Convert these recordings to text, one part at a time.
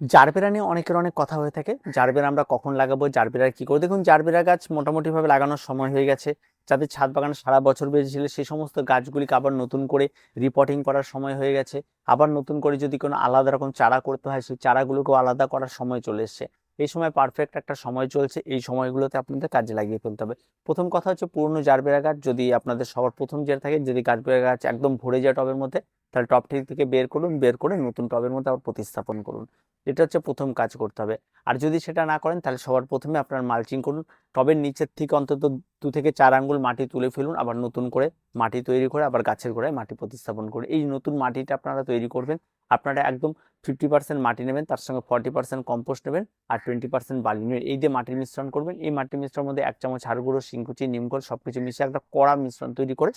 Gerbera নিয়ে অনেকের অনেক কথা হয়ে থাকে। জারবেরা আমরা কখন লাগাবো, জারবেরা কি করে দেখুন, জারবেরা গাছ মোটামুটিভাবে লাগানোর সময় হয়ে গেছে। যাদের ছাদ বাগানে সারা বছর বেঁচেছিল সেই সমস্ত গাছগুলিকে আবার নতুন করে রিপোর্টিং করার সময় হয়ে গেছে। আবার নতুন করে যদি কোনো আলাদা রকম চারা করতে হয়, সেই চারাগুলোকেও আলাদা করার সময় চলে এসছে। এই সময় পারফেক্ট একটা সময় চলছে। এই সময়গুলোতে আপনাদের কাজে লাগিয়ে ফেলতে হবে। প্রথম কথা হচ্ছে পুরনো জারবেরা গাছ যদি আপনাদের সবার প্রথম যে থাকে, যদি গাছবেরা গাছ একদম ভরে যায় টবের মধ্যে তাহলে ঠিক থেকে বের করুন, বের করে নতুন টবের মধ্যে আবার প্রতিস্থাপন করুন। এটা হচ্ছে প্রথম কাজ করতে হবে। আর যদি সেটা না করেন, তাহলে সবার প্রথমে আপনার মালচিং করুন। টবের নিচের থেকে অন্তত দু থেকে চার আঙ্গুল মাটি তুলে ফেলুন, আবার নতুন করে মাটি তৈরি করে আবার গাছের গোড়ায় মাটি প্রতিস্থাপন করুন। এই নতুন মাটিটা আপনারা তৈরি করবেন, আপনারা একদম ফিফটি পার্সেন্ট মাটি নেবেন, তার সঙ্গে ফর্টি পার্সেন্ট কম্পোস্ট নেবেন আর টোয়েন্টি পার্সেন্ট বালি নেবেন। এই দিয়ে মাটির মিশ্রণ করবেন। এই মাটির মিশ্রণের মধ্যে এক চামচ হাড় গুঁড়ো শিংকুচি নিমকল সব কিছু মিশিয়ে একটা কড়া মিশ্রণ তৈরি করে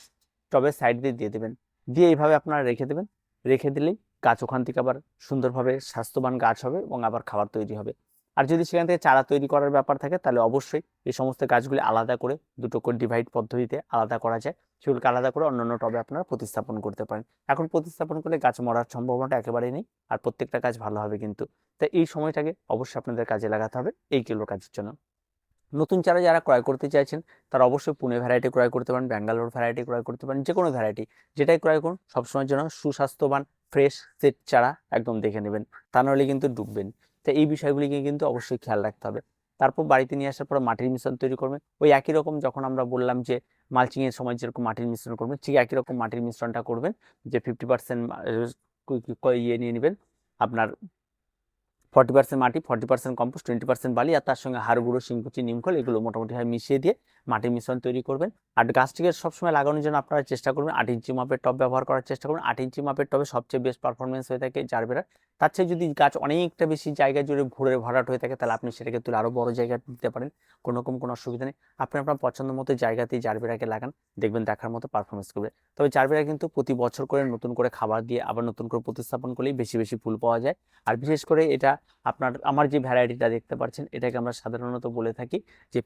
টবের সাইড দিয়ে দিয়ে দেবেন। দিয়ে এইভাবে আপনারা রেখে দেবেন। রেখে দিলেই গাছ ওখান থেকে আবার সুন্দরভাবে স্বাস্থ্যবান গাছ হবে এবং আবার খাবার তৈরি হবে। আর যদি সেখান থেকে চারা তৈরি করার ব্যাপার থাকে, তাহলে অবশ্যই এই সমস্ত গাছগুলি আলাদা করে দুটো করে ডিভাইড পদ্ধতিতে আলাদা করা যায়। সেগুলোকে আলাদা করে অন্যান্য টবে আপনারা প্রতিস্থাপন করতে পারেন। এখন প্রতিস্থাপন করলে গাছ মরার সম্ভাবনাটা একেবারেই নেই আর প্রত্যেকটা গাছ ভালো হবে কিন্তু। তাই এই সময়টাকে অবশ্যই আপনাদের কাজে লাগাতে হবে। এইগুলো কাজের জন্য। নতুন চারা যারা ক্রয় করতে চাইছেন, তারা অবশ্যই পুনে ভ্যারাইটি ক্রয় করতে পারেন, ব্যাঙ্গালোর ভ্যারাইটি ক্রয় করতে পারেন যে কোনো ভ্যারাইটি যেটাই ক্রয় করুন, সবসময়ের জন্য সুস্বাস্থ্যবান ফ্রেশ সেট চারা একদম দেখে নেবেন। তা নাহলে কিন্তু ডুববেন। তো এই বিষয়গুলিকে কিন্তু অবশ্যই খেয়াল রাখতে হবে। তারপর বাড়িতে নিয়ে আসার পর মাটির মিশ্রণ তৈরি করবেন। ওই একই রকম যখন আমরা বললাম যে মালচিংয়ের সময় যেরকম মাটির মিশ্রণ করবেন, ঠিক একই রকম মাটির মিশ্রণটা করবেন, যে ফিফটি পার্সেন্ট ইয়ে নিয়ে নেবেন, আপনার ফর্টি পার্সেন্ট মাটি forty percent compost twenty percent বালি, আর তার সঙ্গে হাড় গুঁড়ো, শিংকুচি নিমখোল এগুলো মোটামুটিভাবে মিশিয়ে দিয়ে মাটির মিশ্রণ তৈরি করবেন। আর গাছটিকে সবসময় লাগানোর জন্য আপনারা চেষ্টা করবেন আট ইঞ্চি মাপের টব ব্যবহার করার চেষ্টা করবেন। আট ইঞ্চি মাপের টবে সবচেয়ে বেস্ট পারফরমেন্স হয়ে থাকে জারবেরার তার চেয়ে যদি গাছ অনেকটা বেশি জায়গা জুড়ে ভরে ভরাট হয়ে থাকে, তাহলে আপনি সেটাকে তুলে আরও বড় জায়গা দিতে পারেন। কোনো রকম কোনো অসুবিধা নেই। আপনি আপনার পছন্দ মতো জায়গাতেই জারবেরাকে লাগান, দেখবেন দেখার মতো পারফরমেন্স করবে। তবে জারবেরা কিন্তু প্রতি বছর করে নতুন করে খাবার দিয়ে আবার নতুন করে প্রতিস্থাপন করলেই বেশি বেশি ফুল পাওয়া যায়। আর বিশেষ করে এটা আপনার, আমার যে ভ্যারাইটিটা দেখতে পাচ্ছেন, এটাকে আমরা সাধারণত বলে থাকি যে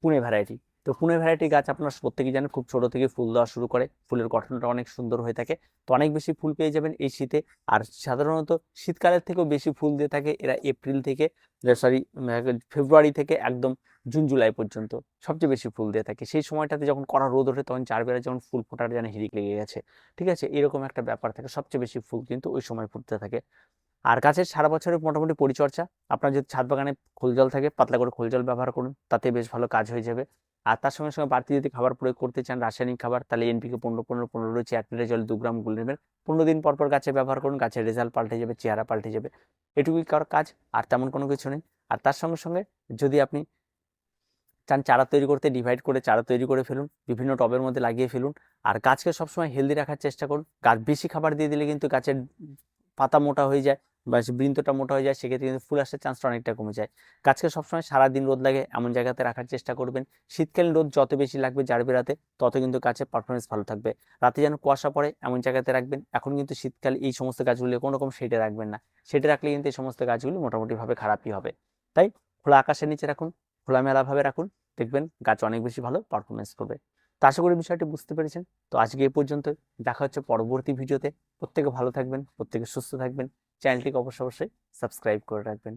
পুনে ভ্যারাইটি তো পুনে ভ্যারাইটি গাছ আপনার প্রত্যেকেই জানেন, খুব ছোট থেকে ফুল দেওয়া শুরু করে, ফুলের গঠনটা অনেক সুন্দর হয়ে থাকে। তো অনেক বেশি ফুল পেয়ে যাবেন এই শীতে। আর সাধারণত শীতকালের থেকেও বেশি ফুল দিয়ে থাকে এরা এপ্রিল থেকে সরি ফেব্রুয়ারি থেকে একদম জুন, জুলাই পর্যন্ত সবচেয়ে বেশি ফুল দিয়ে থাকে। সেই সময়টাতে যখন কড়া রোদ ওঠে, তখন চারবেলা যখন ফুল ফোটার যেন হিড়িক লেগে গেছে। ঠিক আছে? এরকম একটা ব্যাপার থাকে, সবচেয়ে বেশি ফুল কিন্তু ওই সময় ফুটতে থাকে। আর গাছের সারা বছরের মোটামুটি পরিচর্যা। আপনার যদি ছাদ বাগানে খোল জল থাকে, পাতলা করে খোল জল ব্যবহার করুন, তাতে বেশ ভালো কাজ হয়ে যাবে। আর তার সঙ্গে সঙ্গে বাড়তি যদি খাবার প্রয়োগ করতে চান, রাসায়নিক খাবার, তাহলে এনপিকে পনেরো পনেরো পনেরো রয়েছে, এক লিটার জল দু গ্রাম গুলে নেবেন পনেরো দিন পর পর গাছে ব্যবহার করুন, গাছের রেজাল্ট পাল্টে যাবে, চেহারা পাল্টে যাবে। এটুকুই করার কাজ, আর তেমন কোনো কিছু নেই। আর তার সঙ্গে সঙ্গে যদি আপনি চান চারা তৈরি করতে, ডিভাইড করে চারা তৈরি করে ফেলুন, বিভিন্ন টবের মধ্যে লাগিয়ে ফেলুন। আর গাছকে সবসময় হেলদি রাখার চেষ্টা করুন। গাছ বেশি খাবার দিয়ে দিলে কিন্তু গাছের পাতা মোটা হয়ে যায় বা বৃন্তটা মোটা হয়ে যায়, সেক্ষেত্রে কিন্তু ফুল আসার চান্সটা অনেকটা কমে যায়। গাছকে সবসময় সারাদিন রোদ লাগে, এমন জায়গাতে রাখার চেষ্টা করবেন। শীতকালীন রোদ যত বেশি লাগবে জারবেরাতে তত কিন্তু গাছের পারফরমেন্স ভালো থাকবে। রাতে যেন কুয়াশা পড়ে, এমন জায়গাতে রাখবেন। এখন কিন্তু শীতকালে, এই সমস্ত গাছগুলি কোনো রকম শেডে রাখবেন না। শেডে রাখলে কিন্তু এই সমস্ত গাছগুলি মোটামুটিভাবে খারাপই হবে। তাই খোলা আকাশের নিচে রাখুন, খোলামেলাভাবে রাখুন। দেখবেন গাছ অনেক বেশি ভালো পারফরমেন্স করবে। তো আশা করি বিষয়টি বুঝতে পেরেছেন। তো আজকে এ পর্যন্ত দেখা হচ্ছে পরবর্তী ভিডিওতে। প্রত্যেকে ভালো থাকবেন, প্রত্যেকে সুস্থ থাকবেন। চ্যানেলটিকে অবশ্যই অবশ্যই সাবস্ক্রাইব করে রাখবেন।